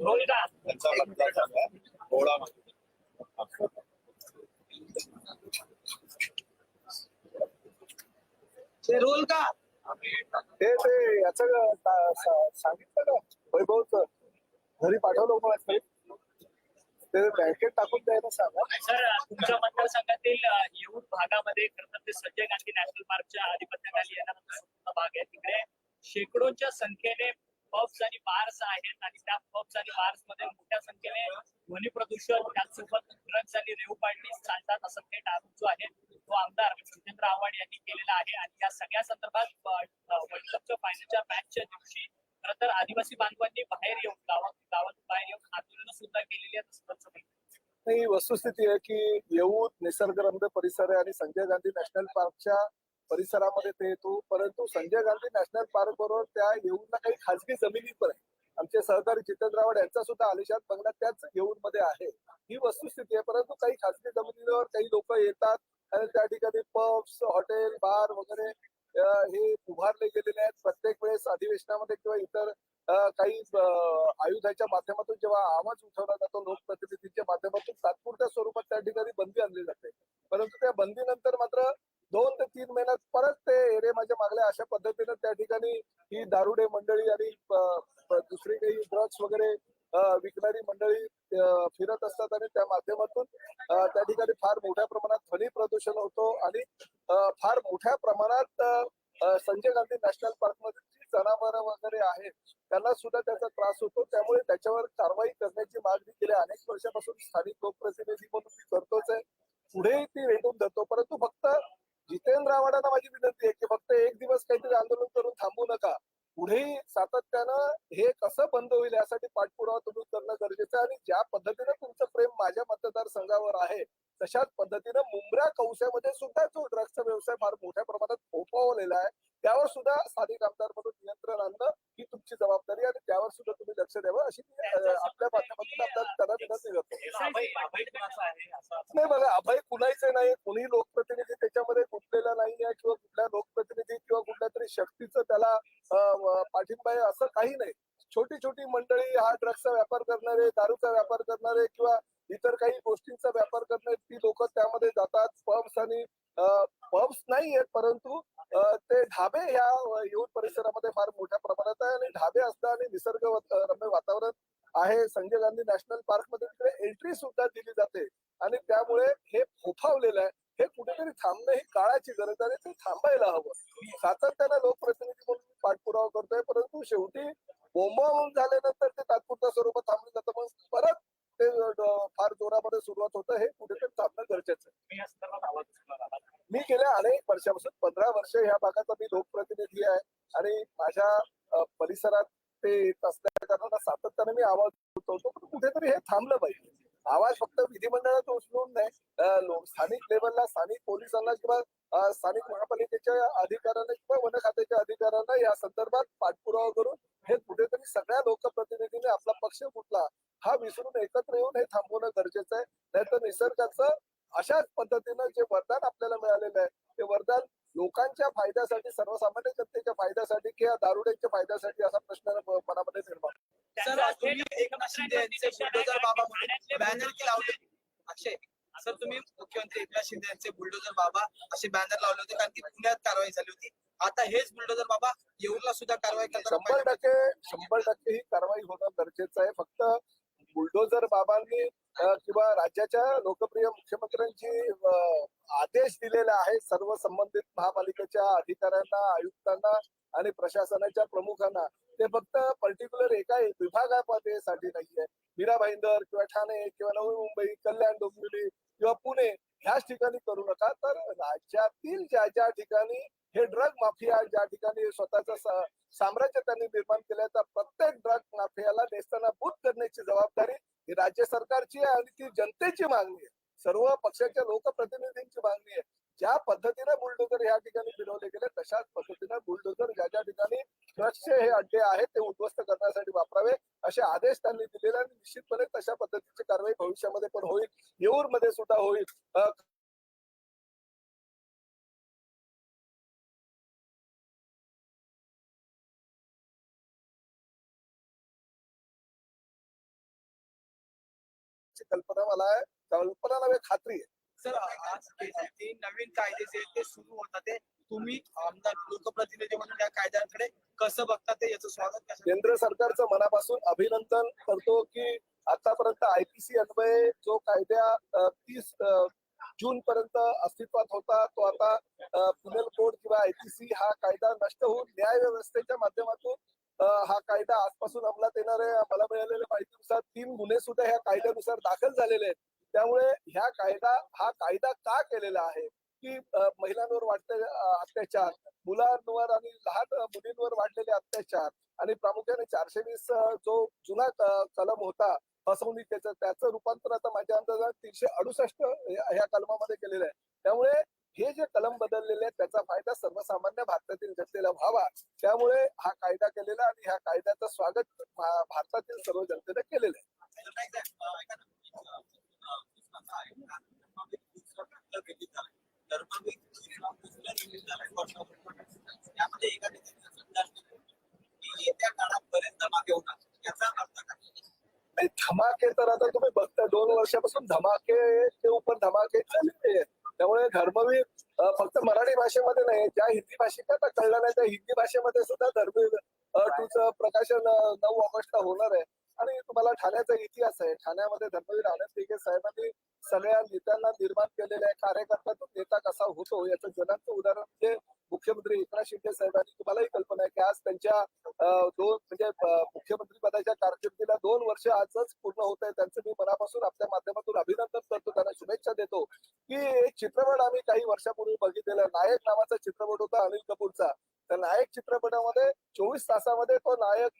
Role का त्यांचा मतदारसंघ आहे गोळा ते रोल का? ते ते याच सांगितलं का वैभवच घरी पाठवलं होतं ते बँकेत टाकून द्यायला सांगा. सर तुमच्या मतदारसंघातील येऊर भागामध्ये खरं तर ते संजय गांधी नॅशनल पार्कच्या आधिपत्याखाली येणारा भाग आहे. तिकडे शेकडोंच्या संख्येने पब्स आणि बार्स आहेत आणि त्या पब्स आणि बार्समध्ये मोठ्या संख्येने ध्वनी प्रदूषण त्याचसोबत ड्रग्ज आणि रेव पार्टी चालतात असं ते आरोप जो आहे तो आमदार जितेंद्र आव्हाड यांनी केलेला आहे. आणि या सगळ्या संदर्भात वर्ल्ड कपच्या फायनलच्या मॅचच्या दिवशी खरं तर आदिवासी बांधवांनी बाहेर येऊन गावात गावातून बाहेर येऊन आंदोलन सुद्धा केलेली आहेत असं त्यांचं म्हणणं ही वस्तुस्थिती आहे की येऊर निसर्गरम्य परिसर आहे आणि संजय गांधी नॅशनल पार्कच्या परिसरामध्ये ते येतो. परंतु संजय गांधी नॅशनल पार्क बरोबर त्या येऊनला काही खाजगी जमिनी पण आहे आमचे सहकारी जितेंद्र रावड यांचा सुद्धा आलिशान बंगला त्याच येऊन मध्ये आहे. ही वस्तुस्थिती आहे. परंतु काही खाजगी जमिनीवर काही लोक येतात. आणि त्या ठिकाणी पब्स हॉटेल बार वगैरे हे उभारले गेलेले आहेत. प्रत्येक वेळेस अधिवेशनामध्ये किंवा इतर काही आयुधाच्या माध्यमातून जेव्हा आवाज उठवला जातो लोकप्रतिनिधींच्या माध्यमातून तात्पुरत्या स्वरूपात त्या ठिकाणी बंदी आणली जाते. परंतु त्या बंदीनंतर मात्र दोन ते तीन महिन्यात परत ते एरे माझ्या मागल्या अशा पद्धतीनं त्या ठिकाणी ही दारुडे मंडळी आणि दुसरी काही ड्रग्स वगैरे विकणारी मंडळी फिरत असतात आणि त्या माध्यमातून त्या ठिकाणी फार मोठ्या प्रमाणात ध्वनी प्रदूषण होतो आणि फार मोठ्या प्रमाणात संजय गांधी नॅशनल पार्कमध्ये जी जनावर वगैरे आहेत त्यांना सुद्धा त्याचा त्रास होतो. त्यामुळे त्याच्यावर कारवाई करण्याची मागणी गेल्या अनेक वर्षापासून स्थानिक लोकप्रतिनिधी म्हणून मी करतोच आहे. पुढेही ती रेटून धरतो परंतु फक्त जितेंद्र आव्हाडांना माझी विनंती आहे की फक्त एक दिवस काहीतरी आंदोलन करून थांबू नका. पुढेही सातत्यानं हे कसं बंद होईल यासाठी पाठपुरावा तुम्ही करणं गरजेचं आहे आणि ज्या पद्धतीनं तुमचं प्रेम माझ्या मतदारसंघावर आहे तशाच पद्धतीनं मुंब्रा कौशामध्ये सुद्धा जो ड्रग्सचा व्यवसाय फार मोठ्या प्रमाणात फोफावलेला आहे त्यावर सुद्धा स्थानिक आमदार म्हणून नियंत्रण आणणं ही तुमची जबाबदारी आहे आणि त्यावर सुद्धा तुम्ही लक्ष द्यावं अशी आपल्या माध्यमातून आपल्याला त्यांना विनंती करतो. नाही बघा अभय शक्तीचं पाठिंबा आहे असं काही नाही. छोटी छोटी मंडळी हा ड्रग्सचा व्यापार करणारे दारूचा व्यापार करणारे किंवा इतर काही गोष्टींचा व्यापार करणारे ती लोक त्यामध्ये जातात. पब्स आणि पब्स नाही आहेत परंतु ते ढाबे ह्या येऊन परिसरामध्ये फार मोठ्या प्रमाणात आहे आणि ढाबे असतात आणि निसर्ग रम्य वातावरण आहे. संजय गांधी नॅशनल पार्कमध्ये तिकडे एंट्री सुद्धा दिली जाते. आणि त्यामुळे हे फोफावलेलं आहे. हे कुठेतरी थांबणं ही काळाची गरज आहे ते थांबायला हवं. सातत्यानं लोकप्रतिनिधी म्हणून पाठपुरावा करतोय परंतु शेवटी बोंबावून झाल्यानंतर ते तात्पुरत्या स्वरूपात थांबलं जातं मग परत ते फार जोरामध्ये सुरुवात होतं हे कुठेतरी थांबणं गरजेचं आहे. मी गेल्या अनेक वर्षापासून पंधरा वर्ष ह्या भागाचा मी लोकप्रतिनिधी आहे आणि माझ्या परिसरात ते येत असल्या कारणानं सातत्याने मी आवाज उठवतो पण कुठेतरी हे थांबलं पाहिजे. आवाज फक्त विधिमंडळात उचलून नाही स्थानिक लेवलला स्थानिक पोलिसांना किंवा स्थानिक महापालिकेच्या अधिकाऱ्यांना किंवा वन खात्याच्या अधिकाऱ्यांना या संदर्भात पाठपुरावा करून हे कुठेतरी सगळ्या लोकप्रतिनिधींनी आपला पक्ष कुठला हा विसरून एकत्र येऊन हे थांबवणं गरजेचं आहे. नाहीतर निसर्गाचं अशाच पद्धतीनं जे वरदान आपल्याला मिळालेलं आहे ते वरदान लोकांच्या फायद्यासाठी सर्वसामान्य जनतेच्या फायद्यासाठी किंवा दारुड्यांच्या फायद्यासाठी असा प्रश्न मनामध्ये निर्माण सर तुम्ही एकनाथ शिंदे यांचे बुलडोजर बाबा म्हणून बॅनर की लावले. अक्षय सर तुम्ही मुख्यमंत्री एकनाथ शिंदे यांचे बुलडोजर बाबा असे बॅनर लावले होते कारण की पुण्यात कारवाई झाली होती. आता हेच बुलडोजर बाबा येऊरला सुद्धा कारवाई करताना शंभर. टक्के शंभर टक्के ही कारवाई होणं गरजेचं आहे. फक्त बुलडोजर बाबांनी किंवा राज्याच्या लोकप्रिय मुख्यमंत्र्यांची आदेश दिलेला आहे सर्व संबंधित महापालिकेच्या अधिकाऱ्यांना आयुक्तांना आणि प्रशासनाच्या प्रमुखांना. ते फक्त पर्टिक्युलर एका विभागासाठी नाहीये. मीरा भाईंदर किंवा ठाणे किंवा नवी मुंबई कल्याण डोंबिवली किंवा पुणे ह्याच ठिकाणी करू नका. तर राज्यातील ज्या ज्या ठिकाणी हे ड्रग माफिया ज्या ठिकाणी स्वतःचं साम्राज्य त्यांनी निर्माण केलं तर प्रत्येक ड्रग माफियाला नेस्तनाभूत करण्याची जबाबदारी ही राज्य सरकारची आहे आणि ती जनतेची मागणी आहे. सर्व पक्षाच्या लोकप्रतिनिधींची मागणी आहे. ज्या पद्धतीने बुलडोजर या ठिकाणी फिरवले गेले तशाच पद्धतीने बुलडोजर ज्या ज्या ठिकाणी ट्रस्टचे हे अड्डे आहेत ते उद्ध्वस्त करण्यासाठी वापरावे. असे आदेश त्यांनी दिलेले आणि निश्चितपणे तशा पद्धतीची कारवाई भविष्यामध्ये पण होईल. येऊरमध्ये सुद्धा होईल. कल्पना मला आहे कल्पना खात्री आहे. सर आज जे नवीन कायदे जे आहेत ते सुरू होतात. ते तुम्ही आमदार लोकप्रतिनिधी म्हणून या कायद्यांकडे कसं बघता ते याचं स्वागत केंद्र सरकारचं मनापासून अभिनंदन करतो की आतापर्यंत आयपीसी अन्वये जो कायद्या तीस जून पर्यंत अस्तित्वात होता तो आता पुनेल कोड किंवा आयपीसी हा कायदा नष्ट होऊन न्याय व्यवस्थेच्या माध्यमातून हा कायदा आजपासून अंमलात येणार आहे. मला मिळालेल्या माहितीनुसार तीन गुन्हे सुद्धा ह्या कायद्यानुसार दाखल झालेले आहेत. त्यामुळे ह्या कायदा हा कायदा का केलेला आहे? की महिलांवर वाढते अत्याचार मुलांवर आणि लहान मुलींवर वाढलेले अत्याचार आणि प्रामुख्याने चारशे वीस जो जुना क- कलम होता फसवणुकीचं त्याचं रूपांतर आता माझ्या अंदाजात तीनशे अडुसष्ट ह्या कलमामध्ये केलेलं आहे. त्यामुळे हे जे कलम बदललेले आहेत त्याचा फायदा सर्वसामान्य भारतातील जनतेला व्हावा. त्यामुळे हा कायदा केलेला आणि ह्या कायद्याचं स्वागत भारतातील सर्व जनतेने केलेलं आहे त्यामध्ये एका येत्या काळापर्यंत मागे होणार याचा अर्थ काय नाही, धमाके तर आता तुम्ही बघता दोन वर्षापासून धमाके ते उपर धमाके झालेले आहेत. त्यामुळे धर्मवीर फक्त मराठी भाषेमध्ये नाही ज्या हिंदी भाषिकांना कळलं नाही त्या हिंदी भाषेमध्ये सुद्धा धर्मवीर टूचं प्रकाशन नऊ ऑगस्टला होणार आहे. आणि तुम्हाला ठाण्याचा इतिहास आहे. ठाण्यामध्ये धर्मवीर आनंद साहेबांनी सगळ्या नेत्यांना निर्माण केलेल्या आहे. कार्यकर्त्यातून नेता कसा होतो याचं ज्वलंत उदाहरण म्हणजे मुख्यमंत्री एकनाथ शिंदे साहेबांनी तुम्हालाही कल्पना आहे की आज त्यांच्या दोन म्हणजे मुख्यमंत्री पदाच्या कारकिर्दीला दोन वर्ष आजच पूर्ण होत आहे. त्यांचं मी मनापासून आपल्या माध्यमातून अभिनंदन करतो. त्यांना शुभेच्छा देतो. की एक चित्रपट आम्ही काही वर्षापूर्वी बघितलेला नायक नावाचा चित्रपट होता अनिल कपूरचा. त्या नायक चित्रपटामध्ये चोवीस तासामध्ये तो नायक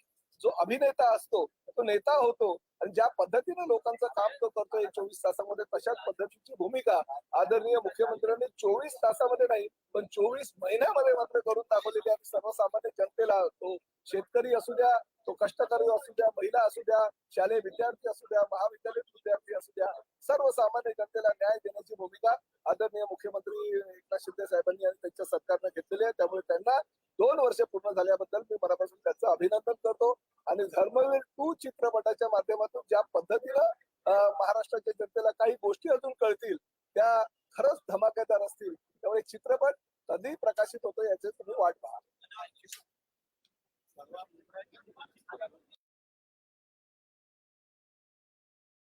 जो अभिनेता असतो तो नेता होतो आणि ज्या पद्धतीने लोकांचं काम तो करतोय चोवीस तासामध्ये तशाच पद्धतीची भूमिका आदरणीय मुख्यमंत्र्यांनी चोवीस तासामध्ये नाही पण चोवीस महिन्यामध्ये मात्र करून दाखवलेली आणि सर्वसामान्य जनतेला तो शेतकरी असू द्या तो कष्टकरी असू द्या महिला असू द्या शालेय विद्यार्थी असू द्या महाविद्यालयीन विद्यार्थी असू द्या सर्वसामान्य जनतेला न्याय देण्याची भूमिका आदरणीय मुख्यमंत्री एकनाथ शिंदे साहेबांनी आणि त्यांच्या सरकारनं घेतलेली आहे. त्यामुळे त्यांना दोन वर्ष पूर्ण झाल्याबद्दल मी मनापासून त्यांचं अभिनंदन करतो. आणि धर्मवीर टू चित्रपटाच्या माध्यमातून ज्या पद्धतीनं महाराष्ट्राच्या जनतेला काही गोष्टी अजून कळतील त्या खरंच धमाकेदार असतील. त्यामुळे चित्रपट कधी प्रकाशित होतो याचे तुम्ही वाट पहा.